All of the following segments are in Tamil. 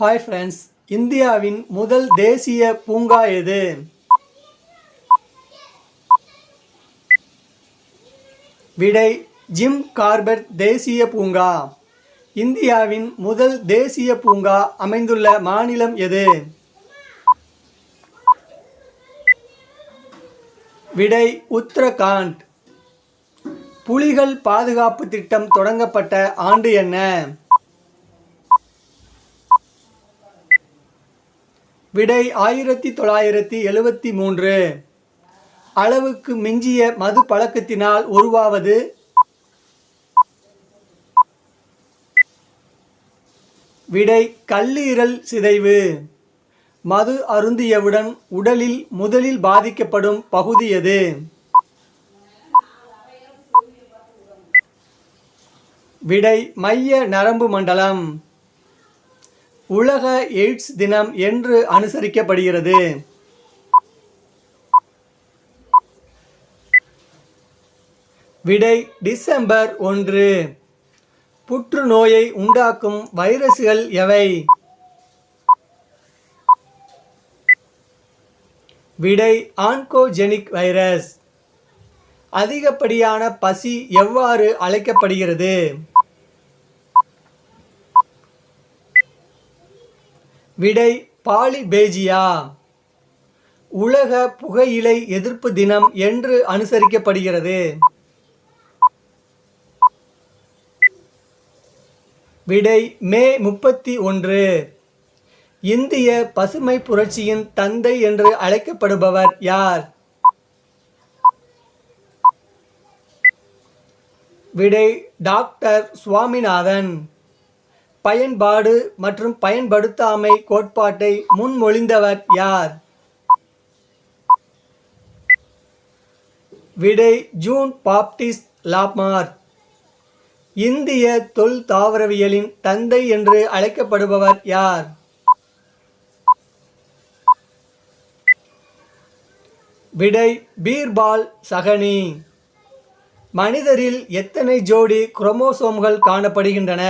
ஹாய் ஃப்ரெண்ட்ஸ் இந்தியாவின் முதல் தேசிய பூங்கா எது? விடை ஜிம் கார்பெட் தேசிய பூங்கா. இந்தியாவின் முதல் தேசிய பூங்கா அமைந்துள்ள மாநிலம் எது? விடை உத்தரகாண்ட். புலிகள் பாதுகாப்பு திட்டம் தொடங்கப்பட்ட ஆண்டு என்ன? விடை ஆயிரத்தி தொள்ளாயிரத்தி எழுவத்தி மூன்று. அளவுக்கு மிஞ்சிய மது பழக்கத்தினால் உருவாவது விடை கல்லீரல் சிதைவு. மது அருந்தியவுடன் உடலில் முதலில் பாதிக்கப்படும் பகுதி எது? விடை மைய நரம்பு மண்டலம். உலக எய்ட்ஸ் தினம் என்று அனுசரிக்கப்படுகிறது. விடை டிசம்பர் ஒன்று. புற்றுநோயை உண்டாக்கும் வைரஸ்கள் எவை? விடை ஆன்கோஜெனிக் வைரஸ். அதிகப்படியான பசி எவ்வாறு அழைக்கப்படுகிறது? விடை பாலிபேஜியா. உலக புகையிலை எதிர்ப்பு தினம் என்று அனுசரிக்கப்படுகிறது. விடை மே முப்பத்தி ஒன்று. இந்திய பசுமை புரட்சியின் தந்தை என்று அழைக்கப்படுபவர் யார்? விடை டாக்டர் சுவாமிநாதன். பயன்பாடு மற்றும் பயன்படுத்தாமை கோட்பாட்டை முன்மொழிந்தவர் யார்? விடை ஜூன் பாப்டிஸ்ட் லாப்மார்க் இந்திய தொல் தாவரவியலின் தந்தை என்று அழைக்கப்படுபவர் யார்? விடை பீர்பால் சகனி. மனிதரில் எத்தனை ஜோடி குரோமோசோம்கள் காணப்படுகின்றன?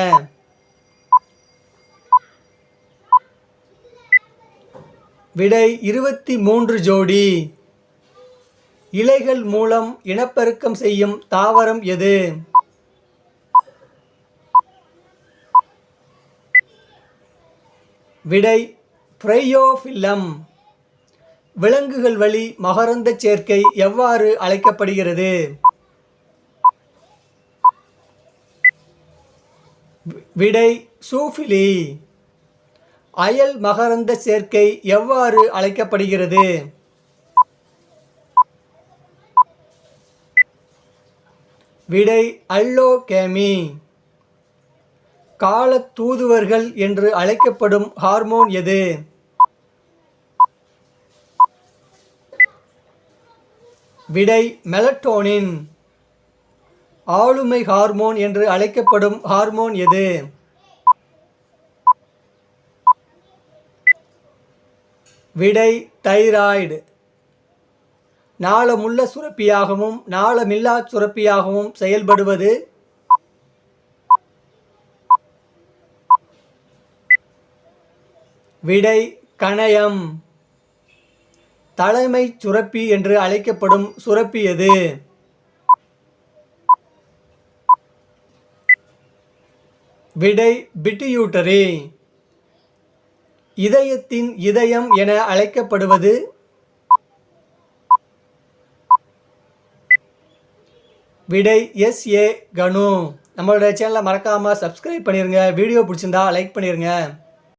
விடை இருபத்தி மூன்று ஜோடி. இலைகள் மூலம் இனப்பெருக்கம் செய்யும் தாவரம் எது? விடை பிரையோஃபில்லம் விலங்குகள் வழி மகரந்த சேர்க்கை எவ்வாறு அழைக்கப்படுகிறது? விடை சூஃபிலி. அயல் மகரந்த சேர்க்கை எவ்வாறு அழைக்கப்படுகிறது? விடை அல்லோகேமி. கால தூதுவர்கள் என்று அழைக்கப்படும் ஹார்மோன் எது? விடை மெலட்டோனின். ஆளுமை ஹார்மோன் என்று அழைக்கப்படும் ஹார்மோன் எது? விடை தைராய்டு. நாளமுள்ள சுரப்பியாகவும் நாளமில்லா சுரப்பியாகவும் செயல்படுவது விடை கணயம். தலைமை சுரப்பி என்று அழைக்கப்படும் சுரப்பி எது? விடை பிட்டியூட்டரி. இதயத்தின் இதயம் என அழைக்கப்படுவது விடை எஸ் ஏ கனு. நம்மளோட சேனலை மறக்காமல் சப்ஸ்கிரைப் பண்ணிடுங்க வீடியோ பிடிச்சிருந்தா லைக் பண்ணிடுங்க